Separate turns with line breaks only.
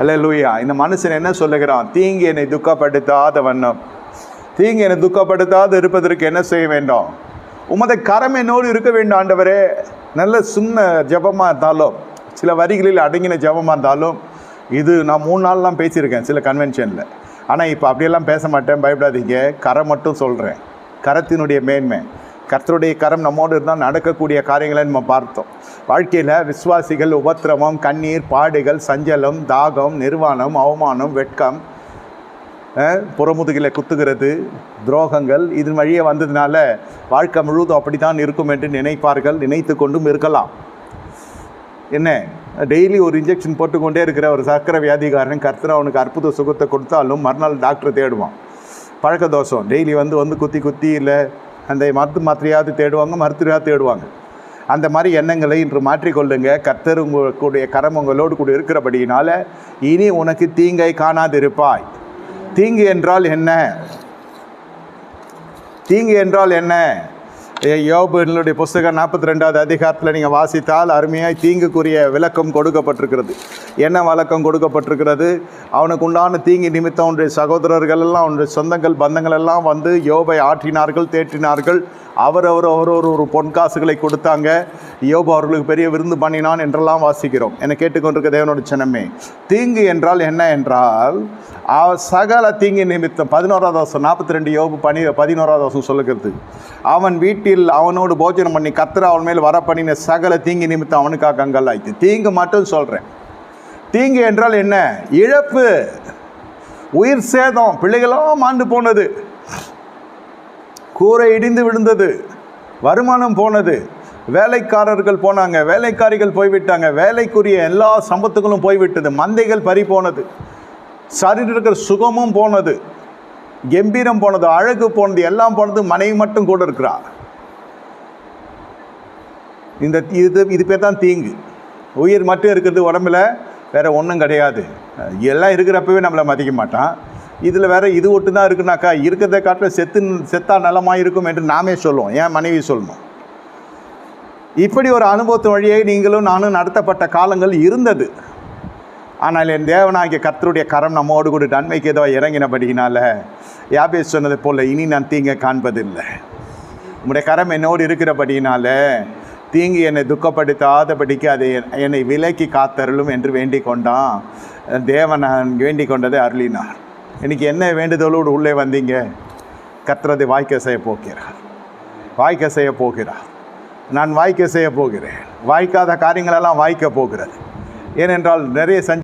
அல்ல லூயா இந்த மனுஷன் என்ன சொல்லுகிறான்? தீங்கு என்னை துக்கப்படுத்தாத வண்ணம் தீங்கு என்னை துக்கப்படுத்தாது இருப்பதற்கு என்ன செய்ய வேண்டும்? உமது கரம் என்னோடு இருக்க வேண்டும் ஆண்டவரே. நல்ல சின்ன ஜெபமாக இருந்தாலும் சில வரிகளில் அடங்கின ஜெபமாக இருந்தாலும் இது நான் மூணு நாள்லாம் பேசியிருக்கேன் சில கன்வென்ஷனில் ஆனால் இப்போ அப்படியெல்லாம் பேச மாட்டேன் பயப்படாதீங்க. கரை மட்டும் சொல்கிறேன் கரத்தினுடைய மேன்மை. கர்த்தருடைய கரம் நம்மோடு இருந்தால் நடக்கக்கூடிய காரியங்களை நம்ம பார்த்தோம். வாழ்க்கையில் விசுவாசிகள் உபத்திரவம் கண்ணீர் பாடுகள் சஞ்சலம் தாகம் நிர்வாணம் அவமானம் வெட்கம் அஹ், புறமுதுகில் குத்துகிறது துரோகங்கள் இது வழியே வந்ததுனால வாழ்க்கை முழுவதும் அப்படி தான் இருக்கும் என்று நினைப்பார்கள் நினைத்து கொண்டும் இருக்கலாம். என்ன? டெய்லி ஒரு இன்ஜெக்ஷன் போட்டுக்கொண்டே இருக்கிற ஒரு சர்க்கரை வியாதிகாரன் கர்த்தர் அவனுக்கு அற்புத சுகத்தை கொடுத்தாலும் மறுநாள் டாக்டர் தேடுவான். பழக்க தோஷம் டெய்லி வந்து வந்து குத்தி குத்தி இல்லை அந்த மருந்து மாத்திரையாவது தேடுவாங்க மருத்துவராக தேடுவாங்க. அந்த மாதிரி எண்ணங்களை இன்று மாற்றிக்கொள்ளுங்க கர்த்தர் உங்களுடைய கரம் உங்களோடு கூட இருக்கிறபடியினால இனி உனக்கு தீங்கை காணாதிருப்பாய். தீங்கு என்றால் என்ன? தீங்கு என்றால் என்ன? யோபுனுடைய புஸ்தகம் நாற்பத்தி ரெண்டாவது அதிகாரத்தில் நீங்கள் வாசித்தால் அருமையாக தீங்குக்குரிய விளக்கம் கொடுக்கப்பட்டிருக்கிறது. என்ன வழக்கம் கொடுக்கப்பட்டிருக்கிறது? அவனுக்கு உண்டான தீங்கு நிமித்தம் அவனுடைய சகோதரர்கள் எல்லாம் அவனுடைய சொந்தங்கள் பந்தங்கள் எல்லாம் வந்து யோபை ஆற்றினார்கள் தேற்றினார்கள். அவரவர் அவர் ஒரு ஒரு பொன்காசுகளை கொடுத்தாங்க. யோபு அவர்களுக்கு பெரிய விருந்து பண்ணினான் என்றெல்லாம் வாசிக்கிறோம். என கேட்டுக்கொண்டிருக்க தேவனோட சின்னமே தீங்கு என்றால் என்ன என்றால் சகல தீங்கு நிமித்தம் பதினோராவது வருஷம் நாற்பத்தி ரெண்டு யோபு பனி பதினோராவது வருஷம் சொல்லுகிறது. அவன் வீட்டில் அவனோடு போஜனம் பண்ணி கத்திர அவன் மேல் வர பண்ணின சகல தீங்கு நிமித்தம் அவனுக்காக கங்கல் ஆயிடுச்சு தீங்கு மட்டும் சொல்கிறேன் தீங்கு என்றால் என்ன? இழப்பு உயிர் சேதம் பிள்ளைகளும் மாண்டு போனது. கூரை இடிந்து விழுந்தது வருமானம் போனது. வேலைக்காரர்கள் போனாங்க வேலைக்காரிகள் போய்விட்டாங்க. வேலைக்குரிய எல்லா சம்பத்துகளும் போய்விட்டது. மந்தைகள் பறி போனது. சரீரம் சுகமும் போனது. கம்பீரம் போனது அழகு போனது எல்லாம் போனது மனைவி மட்டும் கூட இருக்கிறார் இந்த இது இது பேர் தான் தீங்கு. உயிர் மட்டும் இருக்கிறது உடம்புல வேறு ஒன்றும் கிடையாது. எல்லாம் இருக்கிறப்பவே நம்மளை மதிக்க மாட்டான். இதில் வேறு இது ஒட்டு தான் இருக்குனாக்கா இருக்கிறத காட்டில் செத்து செத்தா நலமாக இருக்கும் என்று நாமே சொல்லுவோம். ஏன் மனைவி சொல்லணும்? இப்படி ஒரு அனுபவத்தின் வழியே நீங்களும் நானும் நடத்தப்பட்ட காலங்கள் இருந்தது. ஆனால் என் தேவனாகிய கர்த்தருடைய கரம் நம்மோடு கூட நன்மைக்கு ஏதோ இறங்கினபடியினால யாபேஸ் சொன்னது போல் இனி நான் தீங்க காண்பதில்லை. உங்களுடைய கரம் என்னோடு இருக்கிறபடியினால தீங்கு என்னை துக்கப்படுத்தாதபடிக்கு அதை என்னை விலக்கி காத்தருளும் என்று வேண்டிக் கொண்டான் தேவன் நான் வேண்டிக் கொண்டதை அருளினார். இன்னைக்கு என்ன வேண்டுதலோடு உள்ளே வந்தீங்க? கத்துறதை வாய்க்க செய்ய போகிறார். வாய்க்க செய்ய போகிறார். நான் வாய்க்க செய்ய போகிறேன். வாய்க்காத காரியங்களெல்லாம் வாய்க்க போகிறது. ஏனென்றால் நிறைய சஞ்ச